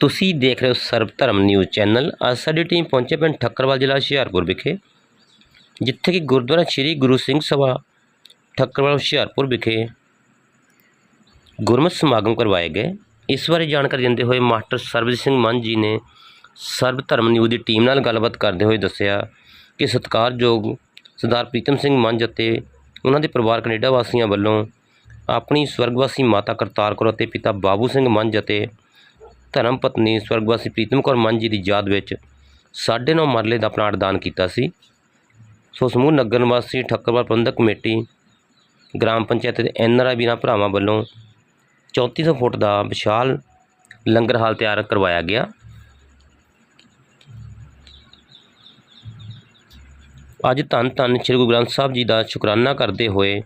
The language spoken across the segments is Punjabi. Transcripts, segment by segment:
ਤੁਸੀਂ ਦੇਖ ਰਹੇ ਹੋ ਸਰਬ ਧਰਮ ਨਿਊਜ਼ ਚੈਨਲ। ਅੱਜ ਸਾਡੀ ਟੀਮ ਪਹੁੰਚੇ ਪਿੰਡ ਠੱਕਰਵਾਲ ਜ਼ਿਲ੍ਹਾ ਹੁਸ਼ਿਆਰਪੁਰ ਵਿਖੇ, ਜਿੱਥੇ ਕਿ ਗੁਰਦੁਆਰਾ ਸ੍ਰੀ ਗੁਰੂ ਸਿੰਘ ਸਭਾ ਠੱਕਰਵਾਲ ਹੁਸ਼ਿਆਰਪੁਰ ਵਿਖੇ ਗੁਰਮਤਿ ਸਮਾਗਮ ਕਰਵਾਏ ਗਏ। ਇਸ ਬਾਰੇ ਜਾਣਕਾਰੀ ਦਿੰਦੇ ਹੋਏ ਮਾਸਟਰ ਸਰਬਜੀਤ ਸਿੰਘ ਮੰਨ ਜੀ ਨੇ ਸਰਬ ਧਰਮ ਨਿਊਜ਼ ਦੀ ਟੀਮ ਨਾਲ ਗੱਲਬਾਤ ਕਰਦੇ ਹੋਏ ਦੱਸਿਆ ਕਿ ਸਤਿਕਾਰਯੋਗ ਸਰਦਾਰ ਪ੍ਰੀਤਮ ਸਿੰਘ ਮੰਝ ਅਤੇ ਉਹਨਾਂ ਦੇ ਪਰਿਵਾਰ ਕੈਨੇਡਾ ਵਾਸੀਆਂ ਵੱਲੋਂ ਆਪਣੀ ਸਵਰਗਵਾਸੀ ਮਾਤਾ ਕਰਤਾਰ ਕੌਰ ਅਤੇ ਪਿਤਾ ਬਾਬੂ ਸਿੰਘ ਮੰਝ ਅਤੇ ਧਰਮ ਪਤਨੀ ਸਵਰਗਵਾਸੀ ਪ੍ਰੀਤਮ ਕੌਰ ਮੰਝ ਜੀ ਦੀ ਯਾਦ ਵਿੱਚ ਸਾਢੇ ਨੌ ਮਰਲੇ ਦਾ ਪਲਾਟ ਦਾਨ ਕੀਤਾ ਸੀ। ਸੋ ਸਮੂਹ ਨਗਰ ਨਿਵਾਸੀ ਠੱਕਰਵਾਲ ਪ੍ਰਬੰਧਕ ਕਮੇਟੀ, ਗ੍ਰਾਮ ਪੰਚਾਇਤ ਦੇ ਐਨਆਰਆਈ ਵੀਰਾਂ ਭਰਾਵਾਂ ਵੱਲੋਂ 3400 ਫੁੱਟ ਦਾ ਵਿਸ਼ਾਲ ਲੰਗਰ ਹਾਲ ਤਿਆਰ ਕਰਵਾਇਆ ਗਿਆ। ਅੱਜ ਧੰਨ ਧੰਨ ਸ੍ਰੀ ਗੁਰੂ ਗ੍ਰੰਥ ਸਾਹਿਬ ਜੀ ਦਾ ਸ਼ੁਕਰਾਨਾ ਕਰਦੇ ਹੋਏ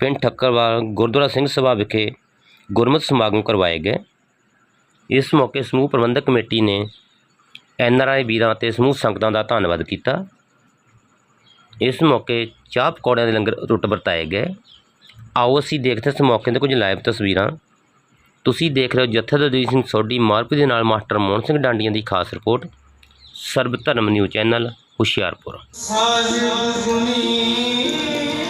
ਪਿੰਡ ਠੱਕਰਵਾਲ ਗੁਰਦੁਆਰਾ ਸਿੰਘ ਸਭਾ ਵਿਖੇ ਗੁਰਮਤਿ ਸਮਾਗਮ ਕਰਵਾਏ ਗਏ। ਇਸ ਮੌਕੇ ਸਮੂਹ ਪ੍ਰਬੰਧਕ ਕਮੇਟੀ ਨੇ ਐੱਨ ਆਰ ਆਈ, ਵੀਰਾਂ ਅਤੇ ਸਮੂਹ ਸੰਗਤਾਂ ਦਾ ਧੰਨਵਾਦ ਕੀਤਾ। ਇਸ ਮੌਕੇ ਚਾਹ ਪਕੌੜਿਆਂ ਦੇ ਲੰਗਰ ਰੁੱਟ ਵਰਤਾਏ ਗਏ। ਆਓ ਅਸੀਂ ਦੇਖਦੇ ਹਾਂ ਇਸ ਮੌਕੇ ਦੇ ਕੁਝ ਲਾਈਵ ਤਸਵੀਰਾਂ। ਤੁਸੀਂ ਦੇਖ ਰਹੇ ਹੋ ਜਥੇਦਾਰ ਸਿੰਘ ਸੋਢੀ ਮਾਰਪੀ ਦੇ ਨਾਲ ਮਾਸਟਰ ਮੋਹਨ ਸਿੰਘ ਡਾਂਡੀਆਂ ਦੀ ਖਾਸ report. Sarab Dharam news channel, Hoshiarpur. ਸਾਹਿਬ ਗੁਣੀ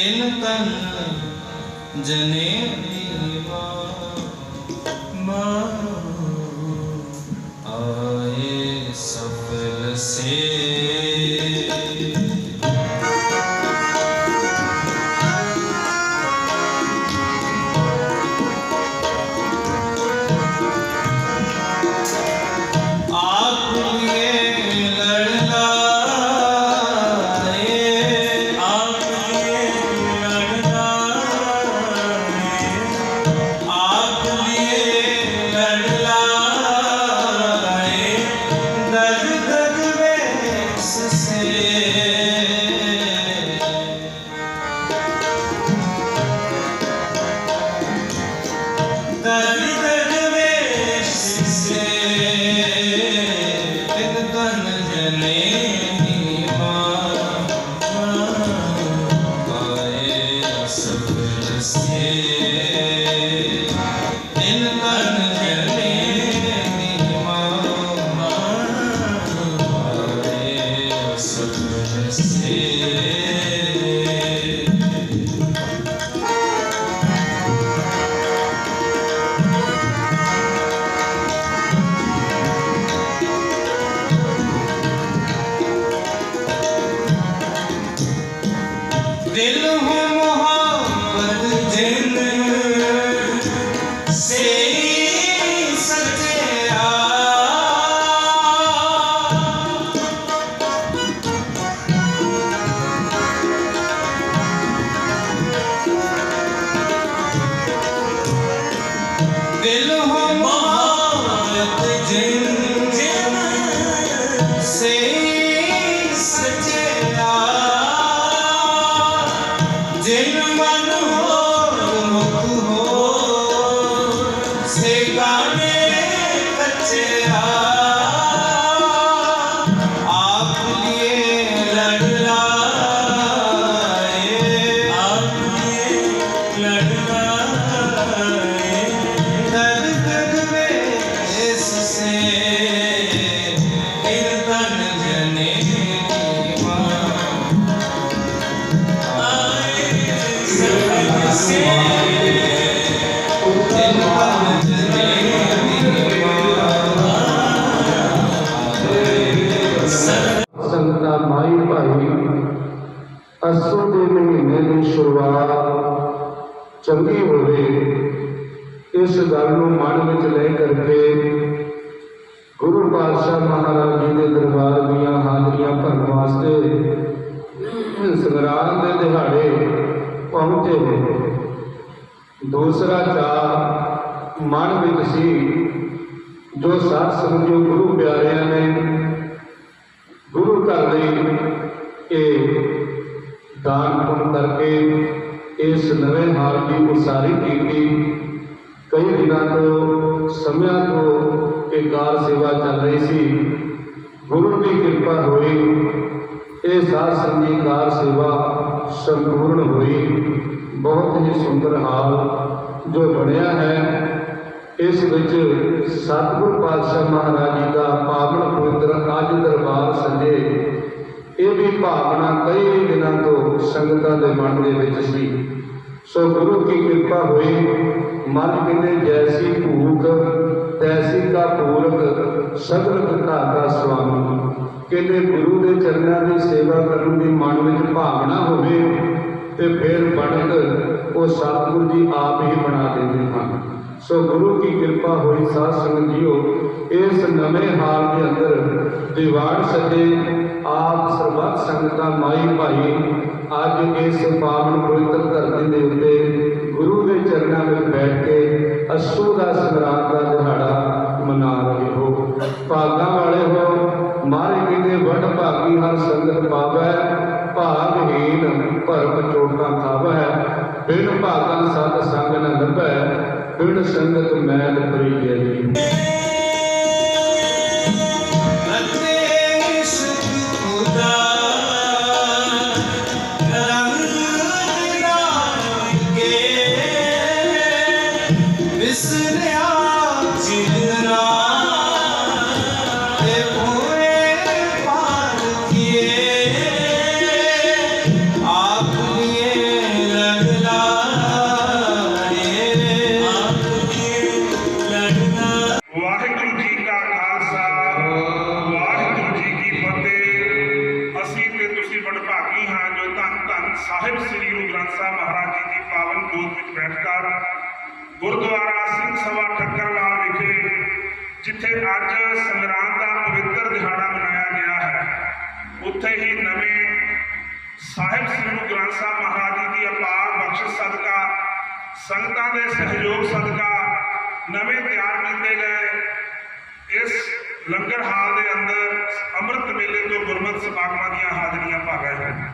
ਤਿੰਨ ਤਨ ਜਨੇ him. ਚਾਅ ਵਿੱਚ ਸੀ ਜੋ ਸਾਧ ਸੰਗਤ ਗੁਰੂ ਪਿਆਰਿਆਂ ਨੇ ਗੁਰੂ ਘਰ ਲਈ ਇਹ ਦਾਨ ਪੁੰਨ ਕਰਕੇ ਇਸ ਨਵੇਂ ਹਾਲ ਦੀ ਉਸਾਰੀ ਕੀਤੀ, ਕਈ ਦਿਨਾਂ ਤੋਂ, ਸਮਿਆਂ ਤੋਂ ਇਹ ਕਾਰ ਸੇਵਾ ਚੱਲ ਰਹੀ ਸੀ। ਗੁਰੂ ਦੀ ਕਿਰਪਾ ਹੋਈ, ਇਹ ਸਾਧ ਸੰਗੀ ਕਾਰ ਸੇਵਾ ਸੰਪੂਰਨ ਹੋਈ। ਬਹੁਤ ਹੀ ਸੁੰਦਰ ਹਾਲ ਜੋ ਬਣਿਆ ਹੈ। ਇਸ ਵਿੱਚ ਸਤਿਗੁਰ ਪਾਤਸ਼ਾਹ ਮਹਾਰਾਜ ਜੀ ਦਾ ਪਾਵਨ ਪਵਿੱਤਰ ਅੱਜ ਦਰਬਾਰ ਸਜੇ। ਇਹ ਵੀ ਭਾਵਨਾ ਕਈ ਦਿਨਾਂ ਤੋਂ ਸੰਗਤਾਂ ਦੇ ਮਨ ਦੇ ਵਿੱਚ ਸੀ। ਸੋ ਗੁਰੂ ਕੀ ਕਿਰਪਾ ਹੋਈ ਮਨ ਕਹਿੰਦੇ ਜੈਸੀ ਭੂਖ, ਤੈਸੀ ਕਾ ਪੂਰਕ ਸਗਲ ਕਥਾ ਦਾ ਸੁਆਮੀ ਕਹਿੰਦੇ ਗੁਰੂ ਦੇ ਚਰਨਾਂ ਦੀ ਸੇਵਾ ਕਰਨ ਦੀ ਮਨ ਵਿੱਚ ਭਾਵਨਾ ਹੋਵੇ, ਤੇ ਫਿਰ ਬਣਕ ਉਹ ਸਤਿਗੁਰੂ ਜੀ ਆਪ ਹੀ ਬਣਾ ਦਿੰਦੇ ਹਨ। ਸੋ ਗੁਰੂ ਕੀ ਕਿਰਪਾ ਹੋਈ ਸਾਧ ਸੰਗਤ ਜੀਓ, ਇਸ ਨਵੇਂ ਹਾਲ ਦੇ ਅੰਦਰ ਦੀਵਾਨ ਸਜੇ ਆਪ ਸਰਬੱਤ ਸੰਗਤਾਂ ਮਾਈ ਭਾਈ ਅੱਜ ਇਸ ਪਾਵਨ ਪਵਿੱਤਰ ਧਰਤੀ ਦੇ ਉੱਤੇ ਗੁਰੂ ਦੇ ਚਰਨਾਂ ਵਿੱਚ ਬੈਠ ਕੇ ਅਸੂ ਦਾ ਸੰਗਰਾਮ ਦਾ ਦਿਹਾੜਾ ਮਨਾ ਰਹੇ ਹੋ। ਭਾਗਾਂ ਵਾਲੇ ਹੋ, ਮਾਰੇ ਕਹਿੰਦੇ ਵੱਡ ਭਾਗੀ ਹਰ ਸੰਗਤ ਪਾਵੈ ਭਾਗਹੀਨ ਭਰਮ ਬਿਨ ਸੰਗਤ ਮੈਲ ਪਰੀ ਸ੍ਰੀ ਸਾਹਿਬ ਮਹਾਰਾਜ ਜੀ ਦੀ ਪਾਵਨ ਗੋਦ ਵਿੱਚ ਬੈਠ ਕਰ ਗੁਰਦੁਆਰਾ ਸਿੰਘ ਸਭਾ ਠੱਕਰਵਾਲ ਵਿਖੇ, ਜਿੱਥੇ ਅੱਜ ਸੰਗਰਾਮ ਦਾ ਪਵਿੱਤਰ ਦਿਹਾੜਾ ਮਨਾਇਆ ਗਿਆ ਹੈ। ਉੱਥੇ ਹੀ ਨਵੇਂ ਸਾਹਿਬ ਸ੍ਰੀ ਗੁਰੂ ਗ੍ਰੰਥ ਸਾਹਿਬ ਮਹਾਰਾਜ ਜੀ ਦੀ ਅਪਾਰ ਬਖਸ਼ਿਸ਼ ਸਦਕਾ, ਸੰਗਤਾਂ ਦੇ ਸਹਿਯੋਗ ਸਦਕਾ ਨਵੇਂ ਤਿਆਰ ਕੀਤੇ ਗਏ। ਇਸ ਲੰਗਰ ਹਾਲ ਦੇ ਅੰਦਰ ਅੰਮ੍ਰਿਤ ਮੇਲੇ ਤੋਂ ਗੁਰਮਤਿ ਸਮਾਗਮਾਂ ਦੀਆਂ ਹਾਜ਼ਰੀਆਂ ਭਰ ਰਹੇ ਹਨ।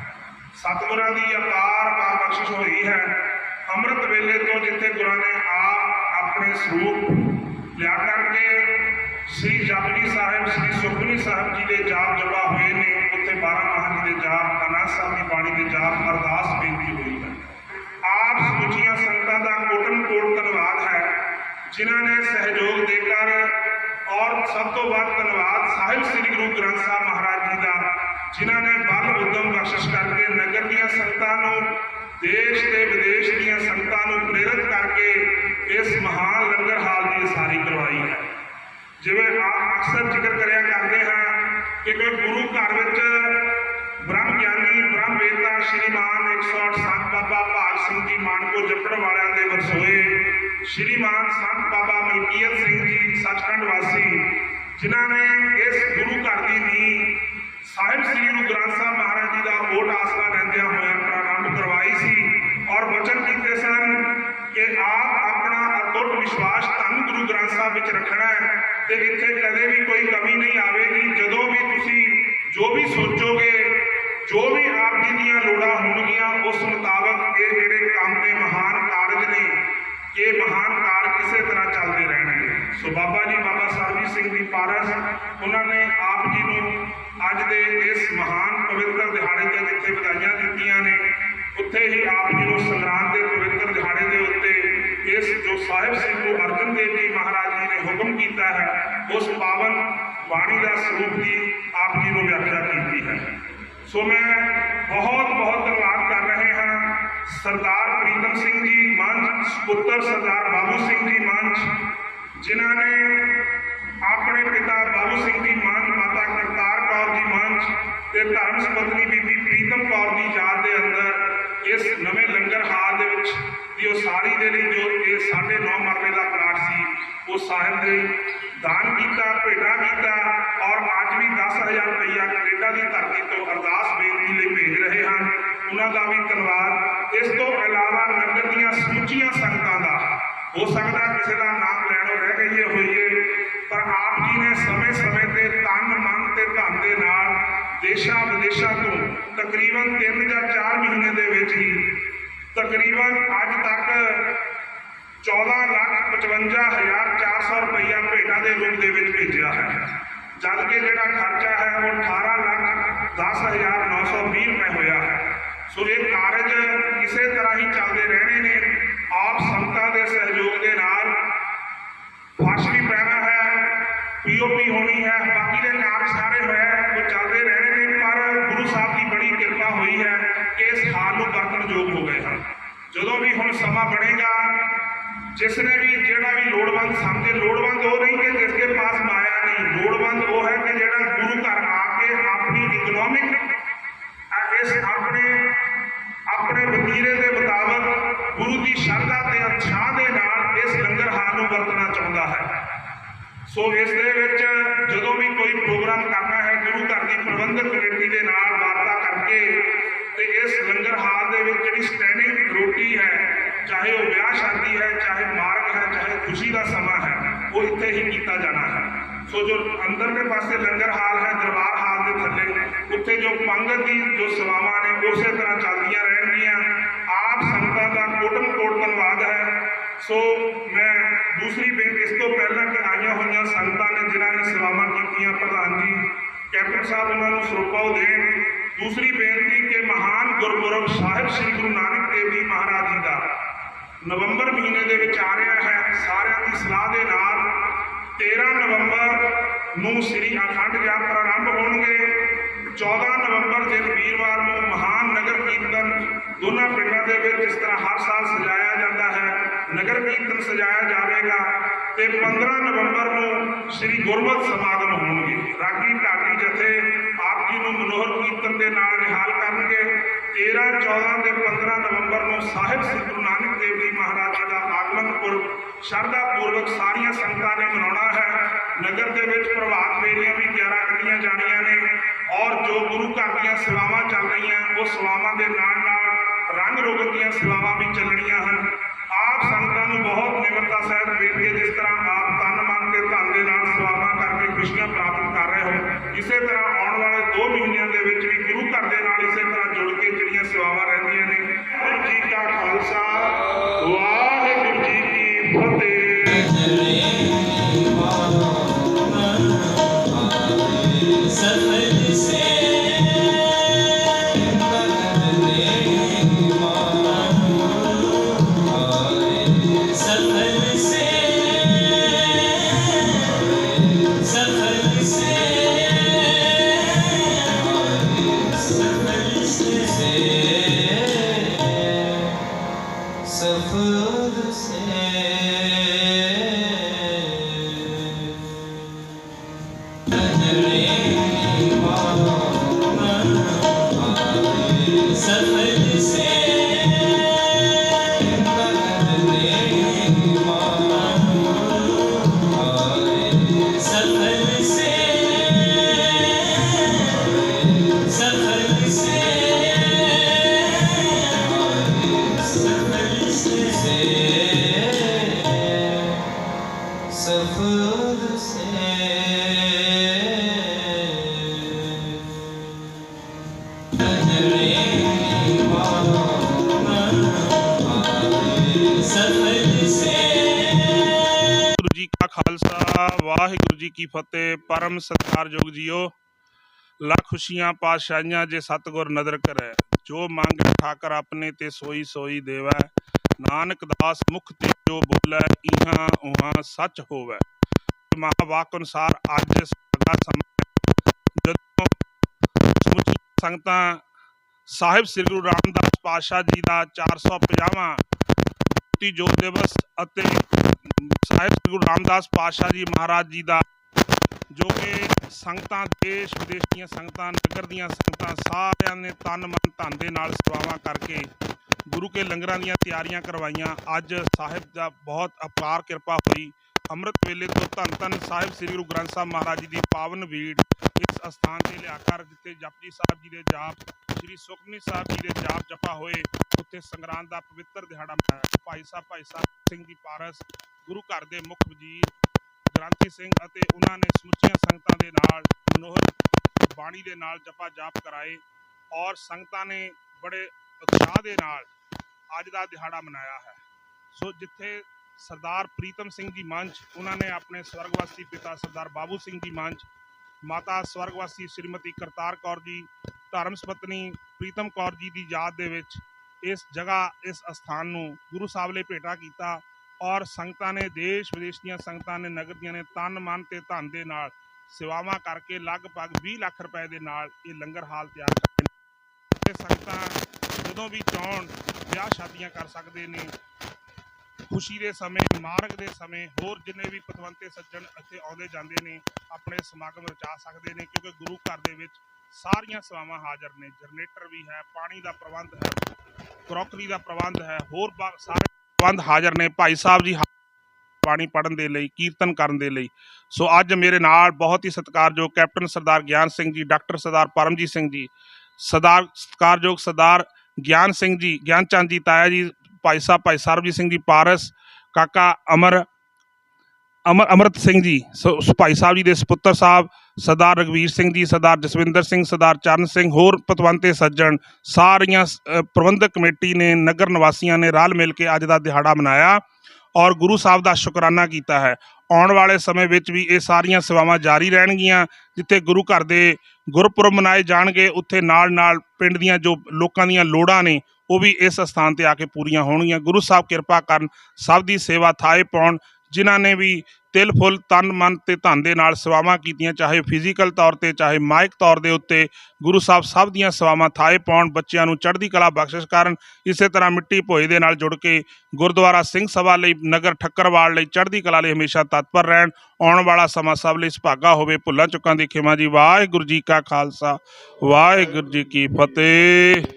ਸਤਿਗੁਰਾਂ ਦੀ ਅਪਾਰ ਬਖਸ਼ਿਸ਼ ਹੋਈ ਹੈ। ਅੰਮ੍ਰਿਤ ਵੇਲੇ ਤੋਂ ਜਿੱਥੇ ਗੁਰਾਂ ਨੇ ਆਪ ਆਪਣੇ ਸਰੂਪ ਲਿਆ ਕਰਕੇ ਸ੍ਰੀ ਜਪਜੀ ਸਾਹਿਬ, ਸ੍ਰੀ ਸੁਖਮਨੀ ਸਾਹਿਬ ਜੀ ਦੇ ਜਾਪ ਜਪਾ ਹੋਏ ਨੇ, ਉੱਥੇ 12 ਮਹਾਂ ਜੀ ਦੇ ਜਾਪ, ਅਨੰਦ ਸਾਹਿਬ ਦੀ ਬਾਣੀ ਦੇ ਜਾਪ ਅਰਦਾਸ ਬੇਨਤੀ ਹੋਈ ਹੈ। ਆਪ ਸਮੁੱਚੀਆਂ ਸੰਗਤਾਂ ਦਾ ਕੋਟਨ ਕੋਟ ਧੰਨਵਾਦ ਹੈ, ਜਿਨ੍ਹਾਂ ਨੇ ਸਹਿਯੋਗ ਦੇ ਕਰ ਔਰ ਸਭ ਤੋਂ ਵੱਧ ਧੰਨਵਾਦ ਸਾਹਿਬ ਸ੍ਰੀ ਗੁਰੂ ਗ੍ਰੰਥ ਸਾਹਿਬ ਮਹਾਰਾਜ ਜੀ ਦਾ, ਜਿਨ੍ਹਾਂ ਨੇ ਬਲ ਉਦਮ ਬਖਸ਼ਿਸ਼ ਕਰਕੇ ਨਗਰ ਦੀਆਂ ਸੰਗਤਾਂ ਨੂੰ ਸ਼੍ਰੀਮਾਨ ਸੰਤ ਬਾਬਾ ਮਲਕੀਅਤ ਸਿੰਘ ਜੀ, ਸੱਚਖੰਡ ਵਾਸੀ, ਜਿਨ੍ਹਾਂ ਨੇ ਇਸ ਗੁਰੂ ਘਰ ਦੀ ਨੀਂਹ ਸਾਹਿਬ ਸ੍ਰੀ ਗੁਰੂ ਗ੍ਰੰਥ ਸਾਹਿਬ ਮਹਾਰਾਜ ਜੀ ਦਾ ਓਟ ਆਸਰਾ ਲੈਂਦਿਆਂ ਹੋਇਆਂ ਪ੍ਰਾਰੰਭ ਕਰਵਾਈ ਸੀ ਔਰ ਵਚਨ ਕੀਤੇ ਸਨ ਕਿ ਆਪ ਆਪਣਾ ਅਟੁੱਟ ਵਿਸ਼ਵਾਸ ਧੰਨ ਗੁਰੂ ਗ੍ਰੰਥ ਸਾਹਿਬ ਵਿੱਚ ਰੱਖਣਾ ਹੈ ਤੇ ਇੱਥੇ ਉੱਤੇ ਇਸ ਜੋ ਸਾਹਿਬ ਸ੍ਰੀ ਗੁਰੂ ਅਰਜਨ ਦੇਵ ਜੀ ਮਹਾਰਾਜ ਜੀ ਨੇ ਹੁਕਮ ਕੀਤਾ ਹੈ ਉਸ ਪਾਵਨ ਬਾਣੀ ਦਾ ਸਰੂਪ ਦੀ ਆਪ ਜੀ ਨੂੰ ਵਿਆਖਿਆ ਕੀਤੀ ਹੈ ਸੋ ਮੈਂ ਬਹੁਤ ਬਹੁਤ ਧੰਨਵਾਦ ਕਰ ਰਹੇ ਹਾਂ ਸਰਦਾਰ ਪ੍ਰੀਤਮ ਸਿੰਘ ਜੀ ਮੰਚ ਪੁੱਤਰ ਸਰਦਾਰ ਬਾਬੂ ਸਿੰਘ ਜੀ ਮੰਚ ਜਿਨ੍ਹਾਂ ਨੇ ਆਪਣੇ ਪਿਤਾ ਬਾਬੂ ਸਿੰਘ ਜੀ ਮੰਚ ਮਾਤਾ ਕਰਤਾਰ ਕੌਰ ਜੀ ਮੰਚ ਤੇ ਧਰਮ ਸੁਪਤਨੀ ਬੀਬੀ ਪ੍ਰੀਤਮ ਕੌਰ ਦੀ ਯਾਦ ਦੇ ਅੰਦਰ ਇਸ ਨਵੇਂ ਲੰਗਰ ਹਾਲ ਦੇ ਵਿੱਚ ਦੀ ਉਸਾਰੀ ਦੇ ਲਈ ਜੋ ਇਹ ਸਾਢੇ ਨੌ ਮਰਲੇ ਦਾ ਪਲਾਟ ਸੀ। ਉਹ ਸਾਹਿਬ ਦੇ ਦਾਨ ਕੀਤਾ, ਭੇਟਾ ਕੀਤਾ ਔਰ ਅੱਜ ਵੀ 10000 ਰੁਪਈਆ ਕੈਨੇਡਾ ਦੀ ਧਰਤੀ ਤੋਂ ਅਰਦਾਸ ਬੇਨਤੀ ਲਈ ਭੇਜ ਰਹੇ ਹਨ। ਉਹਨਾਂ ਦਾ ਵੀ ਧੰਨਵਾਦ। ਇਸ ਤੋਂ ਇਲਾਵਾ ਨਗਰ ਦੀਆਂ ਸਮੁੱਚੀਆਂ ਸੰਗਤਾਂ ਦਾ ਹੋ ਸਕਦਾ ਕਿਸੇ ਦਾ ਨਾਮ ਲੈਣੋਂ ਰਹਿ ਗਈ ਹੋਈਏ, ਪਰ ਆਪ ਜੀ ਨੇ ਸਮੇਂ-ਸਮੇਂ ਤੇ ਤਨ, ਮਨ ਤੇ ਧਨ ਦੇ ਨਾਲ ਦੇਸ਼ਾਂ ਵਿਦੇਸ਼ਾਂ ਤੋਂ ਤਕਰੀਬਨ 3 ਜਾਂ 4 ਮਹੀਨੇ ਦੇ ਵਿੱਚ ਹੀ ਤਕਰੀਬਨ ਅੱਜ ਤੱਕ 14 ਲੱਖ 55400 ਰੁਪਈਆ ਭੇਟਾਂ ਦੇ ਰੂਪ ਦੇ ਵਿੱਚ ਭੇਜਿਆ ਹੈ। ਜਦ ਕਿ ਜਿਹੜਾ ਖਰਚਾ ਹੈ ਉਹ 18 ਲੱਖ 10920 ਰੁਪਏ ਹੋਇਆ ਹੈ। ਸੋ ਇਹ ਕਾਰਜ ਇਸੇ ਤਰ੍ਹਾਂ ਹੀ ਚੱਲਦੇ ਰਹਿਣੇ ਨੇ ਆਪ ਸੰਗਤਾਂ ਦੇ ਸਹਿਯੋਗ ਦੇ ਨਾਲ ਫਰਸ਼ ਵੀ ਪੈਣਾ ਹੈ ਪੀਓਪੀ ਹੋਣੀ ਹੈ ਬਾਕੀ ਦੇ ਕਾਰਜ ਸਾਰੇ ਹੋਏ ਉਹ ਚੱਲਦੇ ਰਹਿਣੇ ਨੇ ਪਰ ਗੁਰੂ ਸਾਹਿਬ ਦੀ ਬੜੀ ਕਿਰਪਾ ਹੋਈ ਹੈ ਕਿ ਇਸ ਹਾਲ ਨੂੰ ਵਰਤਣ ਯੋਗ ਹੋ ਗਏ ਹਨ ਜਦੋਂ ਵੀ ਹੁਣ ਸਮਾਂ ਬਣੇਗਾ ਜਿਸ ਨੇ ਵੀ ਜਿਹੜਾ ਵੀ ਲੋੜਵੰਦ ਸਮਝੇ, ਲੋੜਵੰਦ ਉਹ ਨਹੀਂ ਕਿ ਜਿਸ ਦੇ ਪਾਸ ਮਾਇਆ ਨਹੀਂ, ਲੋੜਵੰਦ ਉਹ ਹੈ ਕਿ ਜਿਹੜਾ ਗੁਰੂ ਘਰ ਆ ਕੇ ਆਪਣੀ ਇਕਨੋਮਿਕ ਇਸ ਆਪਣੇ ਆਪਣੇ ਵਤੀਰੇ ਦੇ ਮੁਤਾਬਕ ਗੁਰੂ ਦੀ ਸ਼ਰਧਾ ਤੇ ਉਤਸ਼ਾਹ ਦੇ ਨਾਲ ਇਸ ਲੰਗਰ ਹਾਲ ਨੂੰ ਵਰਤਣਾ ਚਾਹੁੰਦਾ ਹੈ ਸੋ ਇਸ ਦੇ ਵਿੱਚ ਜਦੋਂ ਵੀ ਕੋਈ ਪ੍ਰੋਗਰਾਮ ਕਰਨਾ ਹੈ ਗੁਰੂ ਘਰ ਦੀ ਪ੍ਰਬੰਧਕ ਕਮੇਟੀ ਦੇ ਨਾਲ ਵਾਰਤਾ ਕਰਕੇ ਤੇ ਇਸ ਲੰਗਰ ਹਾਲ ਦੇ ਵਿੱਚ ਜਿਹੜੀ ਸਟੈਂਡਿੰਗ ਰੋਟੀ ਹੈ ਚਾਹੇ ਉਹ ਵਿਆਹ ਸ਼ਾਦੀ ਹੈ ਚਾਹੇ ਮਾਰਗ ਹੈ ਚਾਹੇ ਖੁਸ਼ੀ ਦਾ ਸਮਾਂ ਹੈ ਉੱਥੇ ਹੀ ਕੀਤਾ ਜਾਣਾ ਹੈ। ਸੋ ਜੋ ਅੰਦਰਲੇ ਪਾਸੇ ਲੰਗਰ ਹਾਲ ਹੈ, ਦਰਬਾਰ ਹਾਲ ਦੇ ਥੱਲੇ, ਉੱਥੇ ਜੋ ਪੰਗਤ ਦੀ, ਜੋ ਸੇਵਾਵਾਂ ਨੇ, ਉਸੇ ਤਰ੍ਹਾਂ ਚੱਲਦੀਆਂ 14 ਦਿਨ ਵੀਰਵਾਰ ਨੂੰ ਮਹਾਨ ਨਗਰ ਕੀਰਤਨ ਦੋਨਾਂ ਪਿੰਡਾਂ ਦੇ ਵਿੱਚ ਜਿਸ ਤਰ੍ਹਾਂ ਹਰ ਸਾਲ ਸਜਾਇਆ ਜਾਂਦਾ ਹੈ। ਨਗਰ ਕੀਰਤਨ ਸਜਾਇਆ ਜਾਵੇਗਾ ਤੇ 15 ਨਵੰਬਰ ਨੂੰ ਸ੍ਰੀ ਗੁਰਮਤਿ ਸਮਾਗਮ ਹੋਣਗੇ। ਰਾਗੀ ਢਾਡੀ ਜਥੇ ਆਪ ਜੀ ਨੂੰ ਮਨੋਹਰ ਕੀਰਤਨ ਦੇ ਨਾਲ ਨਿਹਾਲ ਕਰਨਗੇ। 13 14 ਤੇ 15 ਨਵੰਬਰ ਨੂੰ ਸਾਹਿਬ ਸ੍ਰੀ ਗੁਰੂ ਦੇਵ ਜੀ ਮਹਾਰਾਜ ਦਾ ਆਗਮਨ ਪੁਰਬ ਸ਼ਰਧਾ ਪੂਰਵਕ ਸਾਰੀਆਂ ਸੰਗਤਾਂ ਨੇ ਮਨਾਉਣਾ ਹੈ। ਨਗਰ ਦੇ ਵਿੱਚ ਪ੍ਰਭਾਤ ਫੇਰੀਆਂ ਵੀ 11 ਕੱਢੀਆਂ ਜਾਣੀਆਂ ਨੇ ਔਰ ਜੋ ਗੁਰੂ ਘਰ ਦੀਆਂ ਸੇਵਾਵਾਂ ਚੱਲ ਰਹੀਆਂ, ਉਹ ਸੇਵਾਵਾਂ ਦੇ ਨਾਲ ਨਾਲ ਰੰਗ ਰੋਗਨ ਦੀਆਂ ਸੇਵਾਵਾਂ ਵੀ ਚੱਲਣੀਆਂ ਹਨ। ਖਾਲਸਾ, ਵਾਹਿਗੁਰੂ ਜੀ ਕੀ ਫਤਿਹ, ਪਰਮ ਸਤਿਕਾਰਯੋਗ ਜੀਓ। ਲੱਖ ਖੁਸ਼ੀਆਂ, ਪਾਤਸ਼ਾਹੀਆਂ ਜੇ ਸਤਿਗੁਰ ਨਦਰ ਕਰੈ। ਜੋ ਮੰਗ ਠਾਕਰ ਆਪਣੇ ਤੇ ਸੋਈ ਸੋਈ ਦੇਵੈ। ਨਾਨਕ ਦਾਸ ਮੁਖ ਤੇ ਜੋ ਬੋਲੇ, ਇਹਾਂ ਉਹਾਂ ਸੱਚ ਹੋਵੇ। ਮਹਾਵਾਕ ਅਨੁਸਾਰ ਅੱਜ ਸਦਾ ਸਮਾਂ ਜਦੋਂ ਸਮੁੱਚੀਆਂ ਸੰਗਤਾਂ ਸਾਹਿਬ ਸ੍ਰੀ ਗੁਰੂ ਰਾਮਦਾਸ ਪਾਤਸ਼ਾਹ ਜੀ ਦਾ 450ਵਾਂ ਮੁਕਤੀ ਜੋਤ ਦਿਵਸ ਅਤੇ ਸਾਹਿਬ ਸ੍ਰੀ ਗੁਰੂ ਰਾਮਦਾਸ ਪਾਤਸ਼ਾਹ ਜੀ ਮਹਾਰਾਜ ਜੀ ਦਾ, ਜੋ ਕਿ ਸੰਗਤਾਂ, ਦੇਸ਼ ਵਿਦੇਸ਼ ਦੀਆਂ ਸੰਗਤਾਂ, ਨਗਰ ਦੀਆਂ ਸੰਗਤਾਂ ਸਾਰਿਆਂ ਨੇ ਤਨ ਮਨ ਧਨ ਦੇ ਨਾਲ ਸੇਵਾਵਾਂ ਕਰਕੇ ਗੁਰੂ ਕੇ ਲੰਗਰਾਂ ਦੀਆਂ ਤਿਆਰੀਆਂ ਕਰਵਾਈਆਂ। ਅੱਜ ਸਾਹਿਬ ਦਾ ਬਹੁਤ ਅਪਾਰ ਕਿਰਪਾ ਹੋਈ। ਅੰਮ੍ਰਿਤ ਵੇਲੇ ਤੋਂ ਧੰਨ ਧੰਨ ਸਾਹਿਬ ਸ੍ਰੀ ਗੁਰੂ ਗ੍ਰੰਥ ਸਾਹਿਬ ਮਹਾਰਾਜ ਜੀ ਦੀ ਪਾਵਨ ਵੀੜ ਇਸ ਅਸਥਾਨ ਤੇ ਲਿਆ ਕਰ ਜਿੱਥੇ ਜਪਜੀ ਸਾਹਿਬ ਜੀ ਦੇ ਜਾਪ, ਸ੍ਰੀ ਸੁਖਮਨੀ ਸਾਹਿਬ ਜੀ ਦੇ ਜਾਪ ਜਪਾ ਹੋਏ। ਉੱਥੇ ਸੰਗਰਾਂਦ ਦਾ ਪਵਿੱਤਰ ਦਿਹਾੜਾ ਮਨਾਇਆ। ਭਾਈ ਸਾਹਿਬ ਭਾਈ ਸਾਹਿਬ ਸਿੰਘ ਦੀ ਪਾਰਸ ਗੁਰੂ ਘਰ ਦੇ ਮੁੱਖ ਵਜ਼ੀਰ ਗ੍ਰੰਥੀ ਸਿੰਘ ਅਤੇ ਉਹਨਾਂ ਨੇ ਸਮੁੱਚੀਆਂ ਸੰਗਤਾਂ ਦੇ ਨਾਲ ਮਨੋਹਰ ਬਾਣੀ ਦੇ ਨਾਲ ਜਪਾ ਜਾਪ ਕਰਾਏ ਔਰ ਸੰਗਤਾਂ ਨੇ ਬੜੇ ਉਤਸ਼ਾਹ ਦੇ ਨਾਲ ਅੱਜ ਦਾ ਦਿਹਾੜਾ ਮਨਾਇਆ ਹੈ। ਸੋ ਜਿੱਥੇ ਸਰਦਾਰ ਪ੍ਰੀਤਮ ਸਿੰਘ ਜੀ ਮੰਚ, ਉਹਨਾਂ ਨੇ ਆਪਣੇ ਸਵਰਗਵਾਸੀ ਪਿਤਾ ਸਰਦਾਰ ਬਾਬੂ ਸਿੰਘ ਜੀ ਮੰਚ, ਮਾਤਾ ਸਵਰਗਵਾਸੀ ਸ਼੍ਰੀਮਤੀ ਕਰਤਾਰ ਕੌਰ ਜੀ, ਧਰਮ ਸੁਪਤਨੀ ਪ੍ਰੀਤਮ ਕੌਰ ਜੀ ਦੀ ਯਾਦ ਦੇ ਵਿੱਚ ਇਸ ਜਗ੍ਹਾ, ਇਸ ਅਸਥਾਨ ਨੂੰ ਗੁਰੂ ਸਾਹਿਬ ਲਈ ਭੇਟਾ ਕੀਤਾ ਔਰ ਸੰਗਤਾਂ ਨੇ, ਦੇਸ਼ ਵਿਦੇਸ਼ ਦੀਆਂ ਸੰਗਤਾਂ ਨੇ, ਨਗਰ ਦੀਆਂ ਨੇ ਤਨ, ਮਨ ਤੇ ਧਨ ਦੇ ਨਾਲ ਸੇਵਾਵਾਂ ਕਰਕੇ ਲਗਭਗ 20 ਲੱਖ ਰੁਪਏ ਦੇ ਨਾਲ ਇਹ ਲੰਗਰ ਹਾਲ ਤਿਆਰ ਕੀਤੇ ਤੇ ਸੰਗਤਾਂ ਜਦੋਂ ਵੀ ਚਾਹਣ ਵਿਆਹ ਸ਼ਾਦੀਆਂ ਕਰ ਸਕਦੇ ਨੇ, ਖੁਸ਼ੀ ਦੇ ਸਮੇਂ, ਮਾਰਗ ਦੇ ਸਮੇਂ, ਹੋਰ ਜਿੰਨੇ ਵੀ ਪਤਵੰਤੇ ਸੱਜਣ ਇੱਥੇ ਆਉਂਦੇ ਜਾਂਦੇ ਨੇ, ਆਪਣੇ ਸਮਾਗਮ ਰਚਾ ਸਕਦੇ ਨੇ, ਕਿਉਂਕਿ ਗੁਰੂ ਘਰ ਦੇ ਵਿੱਚ ਸਾਰੀਆਂ ਸੇਵਾਵਾਂ ਹਾਜ਼ਰ ਨੇ। ਜਨਰੇਟਰ ਵੀ ਹੈ, ਪਾਣੀ ਦਾ ਪ੍ਰਬੰਧ ਹੈ, ਕਰੋਕਰੀ ਦਾ ਪ੍ਰਬੰਧ ਹੈ, ਹੋਰ ਬਾ- ਸਾਰੇ ਪ੍ਰਬੰਧ ਹਾਜ਼ਰ ਨੇ ਭਾਈ ਸਾਹਿਬ ਜੀ ਬਾਣੀ ਪੜਨ ਦੇ ਲਈ, ਕੀਰਤਨ ਕਰਨ ਦੇ ਲਈ। ਸੋ ਅੱਜ ਮੇਰੇ ਨਾਲ ਬਹੁਤ ਹੀ ਸਤਿਕਾਰਯੋਗ ਕੈਪਟਨ ਸਰਦਾਰ ਗਿਆਨ ਸਿੰਘ ਜੀ, ਡਾਕਟਰ ਸਰਦਾਰ ਪਰਮਜੀਤ ਸਿੰਘ ਜੀ, ਸਰਦਾਰ, ਸਤਿਕਾਰਯੋਗ ਸਰਦਾਰ ਗਿਆਨ ਸਿੰਘ ਜੀ, ਗਿਆਨ ਚੰਦ ਜੀ, ਤਾਇਆ ਜੀ, ਭਾਈ ਸਾਹਿਬ, ਭਾਈ ਸਰਬਜੀਤ ਸਿੰਘ ਜੀ, ਪਾਰਸ, ਕਾਕਾ ਅਮਰ ਅਮਰ ਅਮਰਤ ਸਿੰਘ ਜੀ ਸ ਸੋ ਭਾਈ ਸਾਹਿਬ ਜੀ ਦੇ ਸੁਪੁੱਤਰ ਸਾਹਿਬ ਸਰਦਾਰ ਰਗਵੀਰ ਸਿੰਘ ਜੀ ਸਰਦਾਰ ਜਸਵਿੰਦਰ ਸਿੰਘ ਸਰਦਾਰ ਚਰਨ ਸਿੰਘ ਹੋਰ ਪਤਵੰਤੇ ਸੱਜਣ ਸਾਰੀਆਂ ਅ, ਪ੍ਰਬੰਧਕ ਕਮੇਟੀ ਨੇ ਨਗਰ ਨਿਵਾਸੀਆਂ ਨੇ ਰਲ ਮਿਲ ਕੇ ਅੱਜ ਦਾ ਦਿਹਾੜਾ ਮਨਾਇਆ ਔਰ ਗੁਰੂ ਸਾਹਿਬ ਦਾ ਸ਼ੁਕਰਾਨਾ ਕੀਤਾ ਹੈ। ਆਉਣ ਵਾਲੇ ਸਮੇਂ ਵਿੱਚ ਵੀ ਇਹ ਸਾਰੀਆਂ ਸੇਵਾਵਾਂ ਜਾਰੀ ਰਹਿਣਗੀਆਂ ਜਿੱਥੇ ਗੁਰੂ ਘਰ ਦੇ ਗੁਰਪੁਰਬ ਮਨਾਏ ਜਾਣਗੇ ਉੱਥੇ ਨਾਲ ਨਾਲ ਪਿੰਡ ਦੀਆਂ ਜੋ ਲੋਕਾਂ ਦੀਆਂ ਲੋੜਾਂ ਨੇ ਉਹ ਵੀ ਇਸ ਸਥਾਨ ਤੇ ਆ ਕੇ ਪੂਰੀਆਂ ਹੋਣਗੀਆਂ। ਗੁਰੂ ਸਾਹਿਬ ਕਿਰਪਾ ਕਰਨ ਸਭ ਦੀ ਸੇਵਾ ਥਾਏ ਪਾਉਣ ਜਿਨ੍ਹਾਂ ਨੇ ਵੀ ਤਿਲ, ਫੁੱਲ, ਤਨ, ਮਨ ਤੇ ਧਨ ਦੇ ਨਾਲ ਸੇਵਾਵਾਂ ਕੀਤੀਆਂ, ਚਾਹੇ ਫਿਜ਼ੀਕਲ ਤੌਰ ਤੇ, ਚਾਹੇ ਮਾਇਕ ਤੌਰ ਦੇ ਉੱਤੇ, ਗੁਰੂ ਸਾਹਿਬ ਸਭ ਦੀਆਂ ਸੇਵਾਵਾਂ ਥਾਏ ਪਾਉਣ, ਬੱਚਿਆਂ ਨੂੰ ਚੜ੍ਹਦੀ ਕਲਾ ਬਖਸ਼ਿਸ਼ ਕਰਨ, ਇਸੇ ਤਰ੍ਹਾਂ ਮਿੱਟੀ ਭੋਏ ਦੇ ਨਾਲ ਜੁੜ ਕੇ ਗੁਰਦੁਆਰਾ ਸਿੰਘ ਸਭਾ ਲਈ, ਨਗਰ ਠੱਕਰਵਾਲ ਲਈ, ਚੜ੍ਹਦੀ ਕਲਾ ਲਈ ਹਮੇਸ਼ਾ ਤਤਪਰ ਰਹਿਣ, ਆਉਣ ਵਾਲਾ ਸਮਾਂ ਸਭ ਲਈ ਸੁਭਾਗਾ ਹੋਵੇ, ਭੁੱਲਾਂ ਚੁੱਕਾਂ ਦੀ ਖਿਮਾ ਜੀ। ਵਾਹਿਗੁਰੂ ਜੀ ਕਾ ਖਾਲਸਾ, ਵਾਹਿਗੁਰੂ ਜੀ ਕੀ ਫਤਿਹ।